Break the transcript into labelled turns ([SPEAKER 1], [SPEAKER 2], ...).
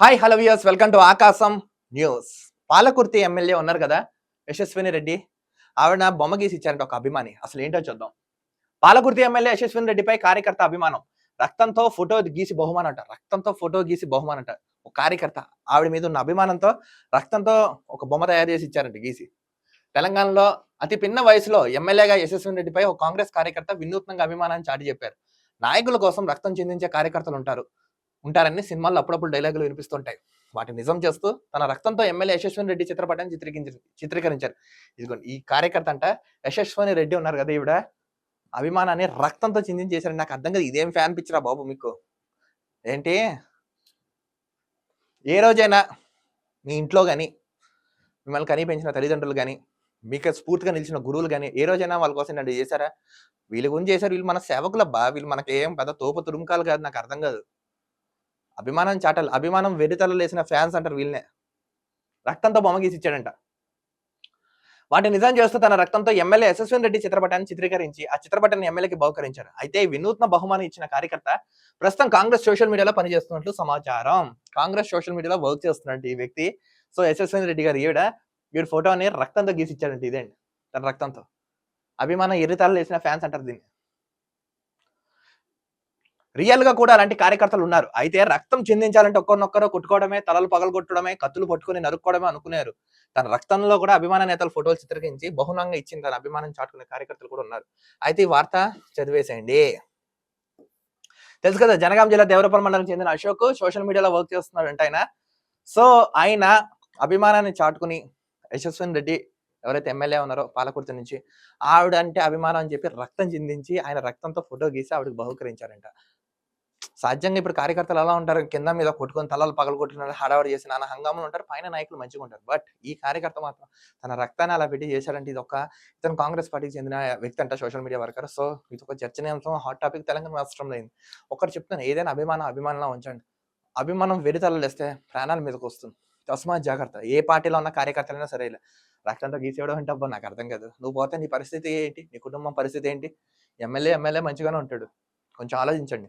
[SPEAKER 1] Hi hello viewers welcome to Akasam news Palakurthi MLA ఉన్నారు కదా యశస్విని రెడ్డి. ఆవిడ బొమ్మ గీసి ఇచ్చారంట ఒక అభిమాని. అసలు ఏంటో చూద్దాం. పాలకుర్తి ఎమ్మెల్యే యశస్విని రెడ్డిపై కార్యకర్త అభిమానం. రక్తంతో ఫోటో గీసి బహుమానం అంట. రక్తంతో ఫోటో గీసి బహుమానం అంట. ఒక కార్యకర్త. ఆవిడ మీద ఉన్న అభిమానంతో రక్తంతో ఒక బొమ్మ తయారు చేసి ఇచ్చారంట గీసి. తెలంగాణలో అతి పిన్న వయసులో ఎమ్మెల్యేగా యశస్విని రెడ్డిపై ఒక కాంగ్రెస్ కార్యకర్త వినూత్నంగా అభిమానాన్ని చాటి చెప్పారు. నాయకుల కోసం రక్తం చెందించే కార్యకర్తలు ఉంటారు. ఉంటారని సినిమాల్లో అప్పుడప్పుడు డైలాగులు వినిపిస్తుంటాయి. వాటిని నిజం చేస్తూ తన రక్తంతో ఎమ్మెల్యే యశస్వని రెడ్డి చిత్రపటాన్ని చిత్రీకరించారు చిత్రీకరించారు. ఇదిగోండి ఈ కార్యకర్త అంట యశస్వని రెడ్డి ఉన్నారు కదా ఈవిడ? అభిమానాన్ని రక్తంతో చిందించేశారు నాకు అర్థం కదా. ఇదేం ఫ్యాన్ పిచ్చరా బాబు మీకు. ఏంటి? ఏ రోజైనా మీ ఇంట్లో కానీ మిమ్మల్ని కనీ పెంచిన తల్లిదండ్రులు కానీ మీకు స్ఫూర్తిగా నిలిచిన గురువులు కానీ ఏ రోజైనా వాళ్ళ కోసం నన్ను చేశారా? వీళ్ళ గురించి చేశారు. వీళ్ళు మన సేవకులబ్బా. వీళ్ళు మనకేం ఏం పెద్ద తోపు తురుముకాలు కాదు. నాకు అర్థం కాదు. అభిమానం చాటలు అభిమానం వెరితలలో లేసిన ఫ్యాన్స్ అంటారు వీళ్ళనే. రక్తంతో బొమ్మ గీసి ఇచ్చాడంట వాటి నిజం చేస్తూ తన రక్తంతో ఎమ్మెల్యే యశస్విన్ రెడ్డి చిత్రపటాన్ని చిత్రీకరించి ఆ చిత్రపటాన్ని ఎమ్మెల్యేకి బహుకరించారు. అయితే వినూత్న బహుమానం ఇచ్చిన కార్యకర్త ప్రస్తుతం కాంగ్రెస్ సోషల్ మీడియాలో పనిచేస్తున్నట్లు సమాచారం. కాంగ్రెస్ సోషల్ మీడియాలో వర్క్ చేస్తున్నట్టు ఈ వ్యక్తి. సో యశస్విన్ రెడ్డి గారు ఈవిడ ఈవిడ ఫోటోని రక్తంతో గీసి ఇచ్చాడంట ఇదేంటి? తన రక్తంతో. అభిమానం ఎర్రితాళ్ళు వేసిన ఫ్యాన్స్ అంటారు దీన్ని. రియల్గా కూడా అలాంటి కార్యకర్తలు ఉన్నారు. అయితే రక్తం చిందించాలంటే ఒక్కరినొక్కరు కొట్టుకోవడమే తలలు పగలగొట్టడమే కత్తులు పట్టుకుని నరుక్కోవడమే అనుకున్నారు. తన రక్తంలో కూడా అభిమాన నేతలు ఫోటోలు చిత్రీకరించి బహునంగా ఇచ్చిన తన అభిమానం చాటుకునే కార్యకర్తలు కూడా ఉన్నారు. అయితే ఈ వార్త చదివేసేయండి. తెలుసు కదా జనగాం జిల్లా దేవరపల్లి మండలం చెందిన అశోక్ సోషల్ మీడియాలో వర్క్ చేస్తున్నాడంట ఆయన. సో ఆయన అభిమానాన్ని చాటుకుని యశస్విని రెడ్డి ఎవరైతే ఎమ్మెల్యే ఉన్నారో పాలకుర్తి నుంచి ఆవిడ అంటే అభిమానం అని చెప్పి రక్తం చిందించి ఆయన రక్తంతో ఫోటో గీసి ఆవిడకి బహుకరించారంట. సాధ్యంగా ఇప్పుడు కార్యకర్తలు ఎలా ఉంటారు కింద మీద కొట్టుకొని తలలు పగలు కొట్టుకున్నారు హడావడి చేసి నాన్న హంగాములు ఉంటారు పైన నాయకులు మంచిగా ఉంటారు. బట్ ఈ కార్యకర్త మాత్రం తన రక్తాన్ని అలా పెట్టి చేశాడంటే ఇది ఒక ఇతను కాంగ్రెస్ పార్టీకి చెందిన వ్యక్తి అంట సోషల్ మీడియా వర్కర్. సో ఇది ఒక చర్చనీయాంశం హాట్ టాపిక్ తెలంగాణ రాష్ట్రంలో అయింది. ఒకరు చెప్తాను ఏదైనా అభిమానం అభిమానంలో ఉంచండి. అభిమానం వెరితలలు వేస్తే ప్రాణాల మీదకి వస్తుంది. తస్మాత్ జాగ్రత్త. ఏ పార్టీలో ఉన్న కార్యకర్తలైనా సరే రక్తంతో గీసేయడం అంటే అబ్బా నాకు అర్థం కాదు. నువ్వు పోతే నీ పరిస్థితి ఏంటి? నీ కుటుంబం పరిస్థితి ఏంటి? ఎమ్మెల్యే ఎమ్మెల్యే మంచిగానే ఉంటాడు. కొంచెం ఆలోచించండి.